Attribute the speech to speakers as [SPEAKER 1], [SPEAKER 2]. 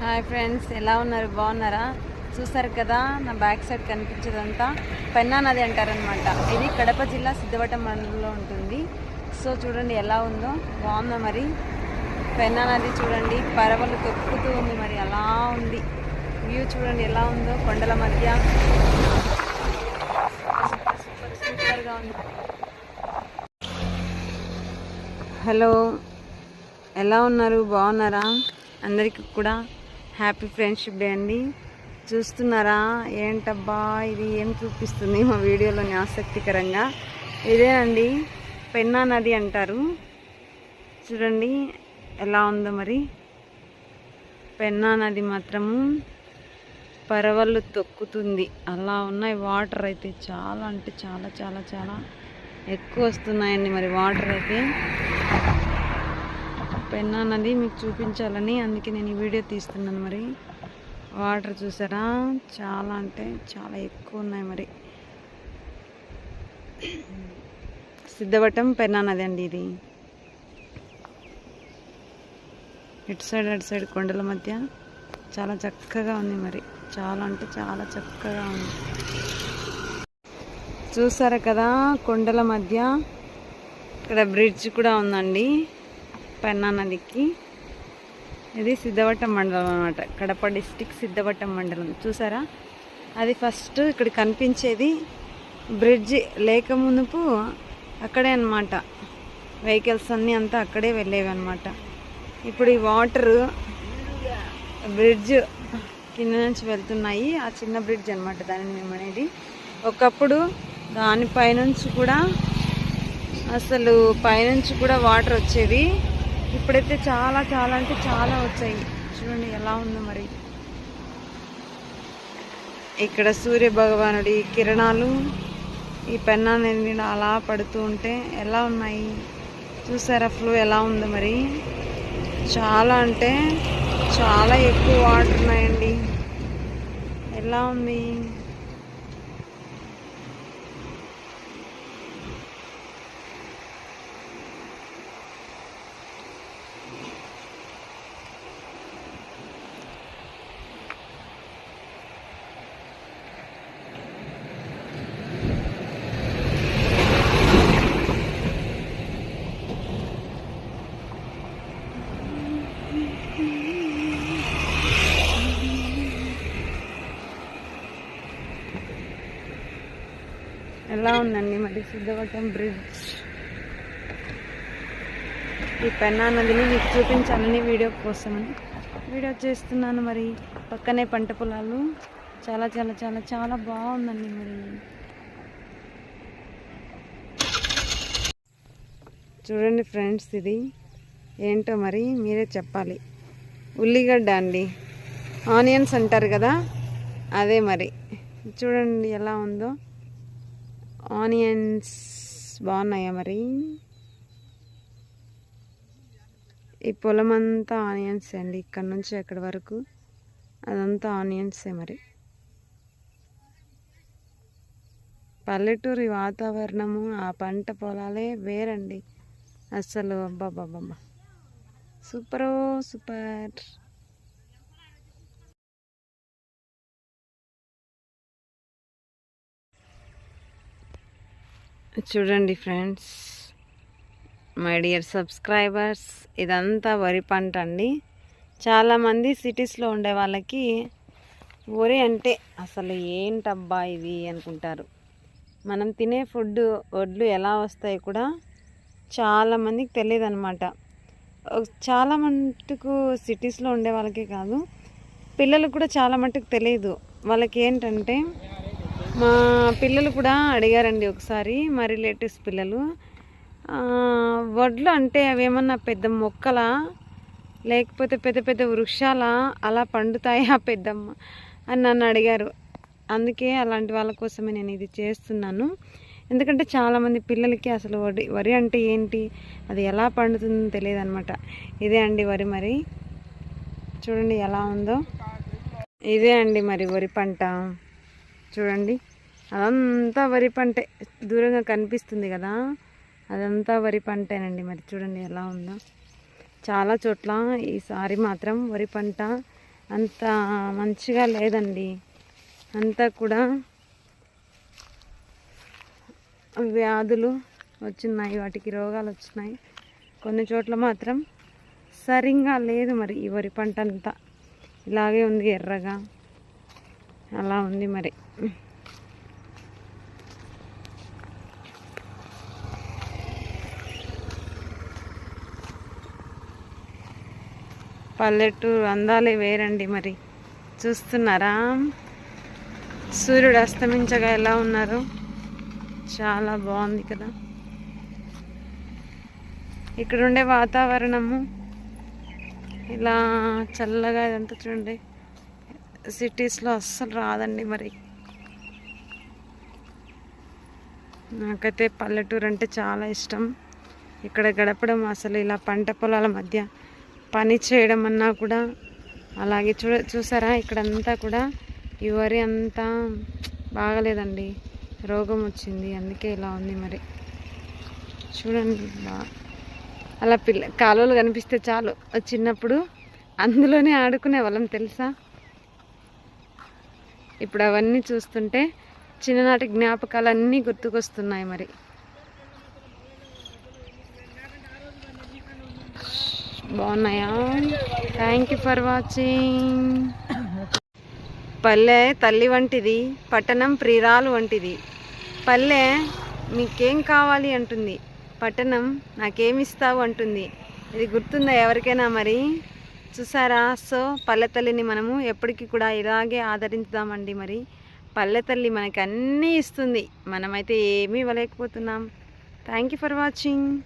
[SPEAKER 1] Hi friends ఎలా ఉన్నారు? బాగున్నారా? చూసారు కదా నా బ్యాక్ సైడ్ కనిపించేదంతా. పెన్నా నది అంటారనమాట ఇది కడప జిల్లా సిద్ధవటం మండలంలో ఉంటుంది. సో చూడండి ఎలా ఉందో బాగుందా మరి? పెన్నా నది చూడండి పరవలు తొక్కుతూ ఉంది మరి అలా ఉంది. వ్యూ చూడండి ఎలా ఉందో కొండల మధ్య. సూపర్ సూపర్ సూపర్గా ఉంది. హలో ఎలా ఉన్నారు? బాగున్నారా? అందరికీ కూడా హ్యాపీ ఫ్రెండ్షిప్ డే అండి. చూస్తున్నారా? ఏంటబ్బా ఇది? ఏం చూపిస్తుంది? మా వీడియోలోని ఆసక్తికరంగా. ఇదేనండి పెన్నా నది అంటారు. చూడండి ఎలా ఉందో మరి. పెన్నా నది మాత్రము పరవళ్ళు తొక్కుతుంది. అలా ఉన్నాయి వాటర్ అయితే చాలా అంటే చాలా చాలా చాలా ఎక్కువ వస్తున్నాయండి మరి వాటర్ అయితే. పెన్నా నది మీకు చూపించాలని అందుకే నేను ఈ వీడియో తీస్తున్నాను మరి. వాటర్ చూసారా? చాలా అంటే చాలా ఎక్కువ ఉన్నాయి మరి. సిద్ధవటం పెన్నా నది అండి ఇది. ఇటు సైడ్ అటు సైడ్ కొండల మధ్య చాలా చక్కగా ఉంది మరి. చాలా అంటే చాలా చక్కగా ఉంది. చూసారా కదా? కొండల మధ్య ఇక్కడ బ్రిడ్జ్ కూడా ఉందండి. పెన్నా నదికి ఇది సిద్ధవట్టం మండలం అనమాట కడప డిస్టిక్ సిద్ధవట్టం మండలం. చూసారా? అది ఫస్ట్ ఇక్కడ కనిపించేది బ్రిడ్జ్ లేక మునుపు అక్కడే అనమాట వెహికల్స్ అన్నీ అంతా అక్కడే వెళ్ళేవి అనమాట ఇప్పుడు ఈ వాటర్ బ్రిడ్జ్ కింద నుంచి వెళ్తున్నాయి. ఆ చిన్న బ్రిడ్జ్ అనమాట దానిని మేము అనేది. ఒకప్పుడు దానిపైనుంచి కూడా అసలు పైనుంచి కూడా వాటర్ వచ్చేవి. ఇప్పుడైతే చాలా చాలా అంటే చాలా వచ్చాయి. చూడండి ఎలా ఉందో మరి. ఇక్కడ సూర్య భగవానుడి కిరణాలు ఈ పెన్నా నది అలా పడుతూ ఉంటే ఎలా ఉన్నాయి? చూసారా ఫ్లో ఎలా ఉంది మరి? చాలా అంటే చాలా ఎక్కువ వాటర్ ఉన్నాయండి. ఎలా ఉంది? ఎలా ఉందండి మరి సిద్ధవటం బ్రిడ్జ్ ఈ పెన్నా నదిని మీకు చూపించాలని వీడియో కోసమని. వీడియో చేస్తున్నాను మరి. పక్కనే పంట పొలాలు. చాలా చాలా చాలా చాలా బాగుందండి మరి. చూడండి ఫ్రెండ్స్ ఇది. ఏంటో మరి మీరే చెప్పాలి. ఉల్లిగడ్డ అండి. ఆనియన్స్ అంటారు కదా? అదే మరి. చూడండి ఎలా ఉందో. ఆనియన్స్ బాగున్నాయా మరి? ఈ పొలం అంతా ఆనియన్స్ అండి ఇక్కడ నుంచి ఎక్కడి వరకు. అదంతా ఆనియన్సే మరి. పల్లెటూరి వాతావరణము ఆ పంట పొలాలే వేరండి. అసలు అబ్బాబ్బాబ్బా సూపరో సూపర్. చూడండి ఫ్రెండ్స్. మై డియర్ సబ్స్క్రైబర్స్ ఇదంతా వరి పంట అండి. చాలామంది సిటీస్లో ఉండే వాళ్ళకి వరి అంటే అసలు ఏంటబ్బా ఇది అనుకుంటారు. మనం తినే ఫుడ్ వడ్లు ఎలా వస్తాయి కూడా చాలామందికి తెలియదు అనమాట చాలా మటుకు సిటీస్లో ఉండే వాళ్ళకే కాదు పిల్లలకు కూడా చాలా మటుకు తెలియదు. వాళ్ళకి ఏంటంటే మా పిల్లలు కూడా అడిగారండి ఒకసారి మా రిలేటివ్స్ పిల్లలు. వడ్లు అంటే అవేమన్నా పెద్ద మొక్కలా లేకపోతే పెద్ద పెద్ద వృక్షాల అలా పండుతాయా పెద్దమ్మ అని నన్ను అడిగారు. అందుకే అలాంటి వాళ్ళ కోసమే నేను ఇది చేస్తున్నాను. ఎందుకంటే చాలామంది పిల్లలకి అసలు వరి వరి అంటే ఏంటి అది ఎలా పండుతుందో తెలియదు అనమాట ఇదే అండి వరి మరి. చూడండి ఎలా ఉందో. ఇదే అండి మరి వరి పంట. చూడండి. అదంతా వరి పంటే. దూరంగా కనిపిస్తుంది కదా. అదంతా వరి పంటేనండి. మరి చూడండి ఎలా ఉందో. చాలా చోట్ల ఈసారి మాత్రం వరి పంట అంత మంచిగా లేదండి. అంతా కూడా వ్యాధులు వచ్చినాయి. వాటికి రోగాలు వచ్చినాయి. కొన్ని చోట్ల మాత్రం సరిగ్గా లేదు మరి ఈ వరి పంట అంతా. ఇలాగే ఉంది ఎర్రగా. అలా ఉంది మరి. పల్లెటూరు అందాలే వేరండి మరి. చూస్తున్నారా? సూర్యుడు అస్తమించగా ఎలా ఉన్నారు? చాలా బాగుంది కదా. ఇక్కడ ఉండే వాతావరణము ఇలా చల్లగా ఇదంతా చూడండి. సిటీస్లో అస్సలు రాదండి మరి. నాకైతే పల్లెటూరు అంటే చాలా ఇష్టం. ఇక్కడ గడపడం అసలు ఇలా పంట పొలాల మధ్య పని చేయడం అన్నా కూడా. అలాగే చూ చూసారా? ఇక్కడంతా కూడా ఈ వరి అంతా బాగలేదండి. రోగం వచ్చింది. అందుకే ఇలా ఉంది మరి. చూడండి బా. అలా పిల్ల కాలువలు కనిపిస్తే చాలు. చిన్నప్పుడు అందులోనే ఆడుకునే వాళ్ళం తెలుసా? ఇప్పుడు అవన్నీ చూస్తుంటే చిన్ననాటి జ్ఞాపకాలన్నీ గుర్తుకొస్తున్నాయి మరి. బాగున్నాయా? థ్యాంక్ యూ ఫర్ వాచింగ్ పల్లె తల్లి వంటిది పట్టణం ప్రియురాలు వంటిది. పల్లె మీకేం కావాలి అంటుంది. పట్టణం నాకేమిస్తావు అంటుంది. ఇది గుర్తుందా ఎవరికైనా మరి? చూసారా? సో పల్లె తల్లిని మనము ఎప్పటికీ కూడా ఇలాగే ఆదరించుదామండి మరి. పల్లె తల్లి మనకి అన్నీ ఇస్తుంది. మనమైతే ఏమీ ఇవ్వలేకపోతున్నాం. Thank you for watching